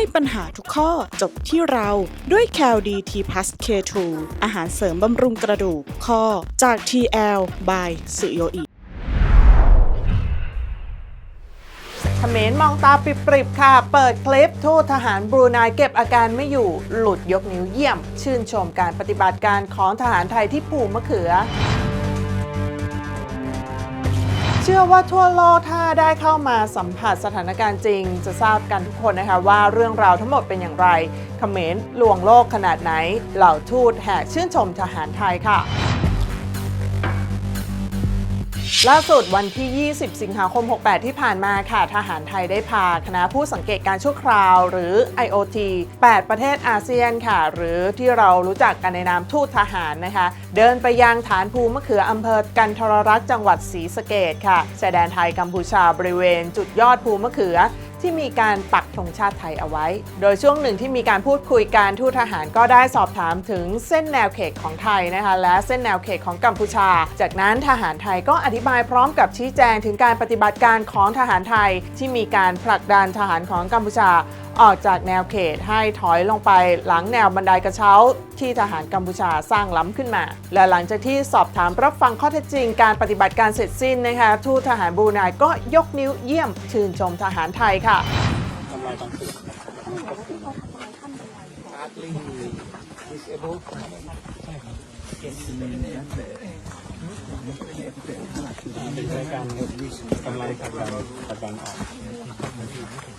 ให้ปัญหาทุกข้อจบที่เราด้วย c a l d t plus K2 อาหารเสริมบำรุงกระดูกข้อจาก TL by สุโยอิเขมรมองตาปริบๆค่ะ เปิดคลิปทูตทหารบรูไนเก็บอาการไม่อยู่หลุดยกนิ้วเยี่ยม ชื่นชมการปฏิบัติการของทหารไทยที่ปูมะเขือ ชื่อว่าทั่วโลกถ้าได้เข้ามาสัมผัสสถานการณ์จริง จะทราบกันทุกคนนะคะว่าเรื่องราวทั้งหมดเป็นอย่างไรเขมรลวงโลกขนาดไหน เหล่าทูตแห่ชื่นชมทหารไทยค่ะ ล่าสุดวันที่ 20 สิงหาคม 68 ที่ผ่านมาค่ะ ทหารไทยได้พาคณะผู้สังเกตการชั่วคราว หรือ IOT 8 ประเทศอาเซียนค่ะ หรือที่เรารู้จักกันในนามทูตทหารนะคะ เดินไปยังฐานภูมะเขืออำเภอกันทรรักษ์จังหวัดศรีสะเกดค่ะชายแดนไทยกัมพูชาบริเวณจุดยอดภูมะเขือ ที่มีการปักธงชาติไทยเอาไว้ โดยช่วงหนึ่งที่มีการพูดคุยการทูตทหารก็ได้สอบถามถึงเส้นแนวเขตของไทยนะคะ และเส้นแนวเขตของกัมพูชา จากนั้นทหารไทยก็อธิบายพร้อมกับชี้แจงถึงการปฏิบัติการของทหารไทย ที่มีการผลักดันทหารของกัมพูชา ออกจากแนวเขตให้ถอยลงไปหลังแนวบันไดกระเช้า ที่ทหารกัมพูชาสร้างล้ำขึ้นมา และหลังจากที่สอบถามรับฟังข้อเท็จจริงการปฏิบัติการเสร็จสิ้นนะคะทูตทหารบรูไนก็ยกนิ้วเยี่ยมชื่นชมทหารไทยค่ะทำลายบางส่วนพาร์ทลี่ disable เป็นการกำลังกดันผลักดันออก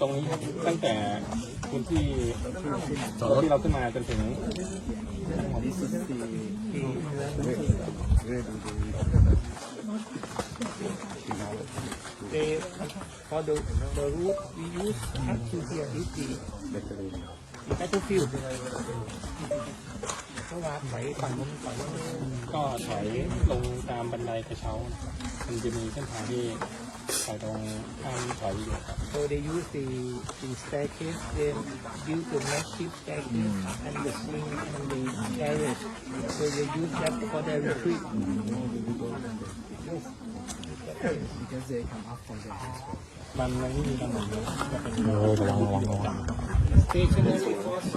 ตรงนี้ตั้งแต่พื้นที่ที่เราขึ้นมาจนถึง they for the the route we use up to here is the the battlefield เพราะว่าถอยฝั่งนู้นฝั่งนู้นก็ถอยลงตามบันไดกระเช้ามันจะมีเส้นทางที่ถอยตรงข้ามถอยอยู่ครับ so they use the the staircase they use the massive staircase and the sling and the carriage so they use that for their retreat มันมันไม่มีถนนเลยจะเป็นระวังระวังระวัง stationary force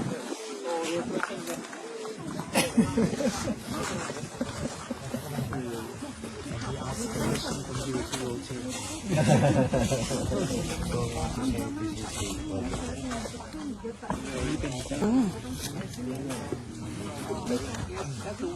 so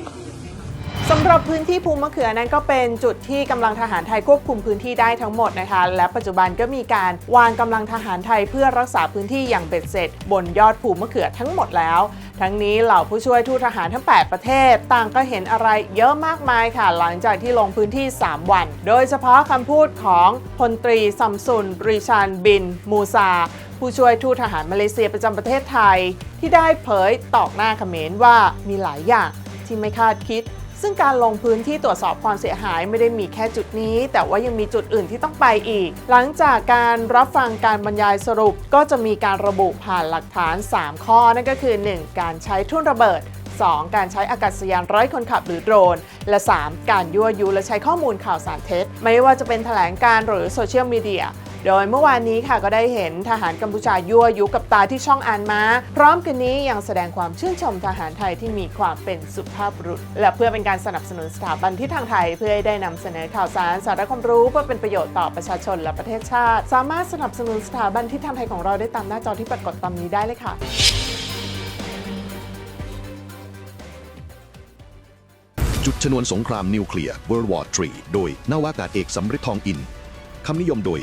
represent สำหรับพื้นที่ภูมะเขือนั้นก็เป็นจุดที่กำลังทหารไทยควบคุมพื้นที่ได้ทั้งหมดนะคะ และปัจจุบันก็มีการวางกำลังทหารไทยเพื่อรักษาพื้นที่อย่างเบ็ดเสร็จ บนยอดภูมะเขือทั้งหมดแล้ว ทั้งนี้เหล่าผู้ช่วยทูตทหารทั้ง 8 ประเทศ ต่างก็เห็นอะไรเยอะมากมายค่ะ หลังจากที่ลงพื้นที่ 3 วัน โดยเฉพาะคำพูดของพลตรีซัมซุนริชานบิน มูซา ผู้ช่วยทูตทหารมาเลเซียประจำประเทศไทย ที่ได้เผยตอกหน้าเขมรว่ามีหลายอย่างที่ไม่คาดคิด ซึ่งการลงพื้นที่ตรวจสอบความเสียหายไม่ได้มีแค่จุดนี้ แต่ว่ายังมีจุดอื่นที่ต้องไปอีก หลังจากการรับฟังการบรรยายสรุป ก็จะมีการระบุผ่านหลักฐาน 3 ข้อนั่นก็คือ 1. การใช้ทุ่นระเบิด 2. การใช้อากาศยานไร้คนขับหรือโดรน และ 3. การยั่วยุและใช้ข้อมูลข่าวสารเท็จ ไม่ว่าจะเป็นแถลงการหรือโซเชียลมีเดีย โดยเมื่อวานนี้ค่ะก็ได้เห็นทหารกัมพูชายั่วยุกับตาที่ช่องอ่านมา พร้อมกันนี้ยังแสดงความชื่นชมทหารไทยที่มีความเป็นสุภาพบุรุษ และเพื่อเป็นการสนับสนุนสถาบันที่ทางไทย เพื่อให้ได้นำเสนอข่าวสารสาระความรู้เพื่อเป็นประโยชน์ต่อประชาชนและประเทศชาติ สามารถสนับสนุนสถาบันที่ทางไทยของเราได้ตามหน้าจอที่ปรากฏตามนี้ได้เลยค่ะจุดชนวนสงครามนิวเคลียร์ World War III โดยนาวากาศเอกสำริดทองอิน คำนิยมโดย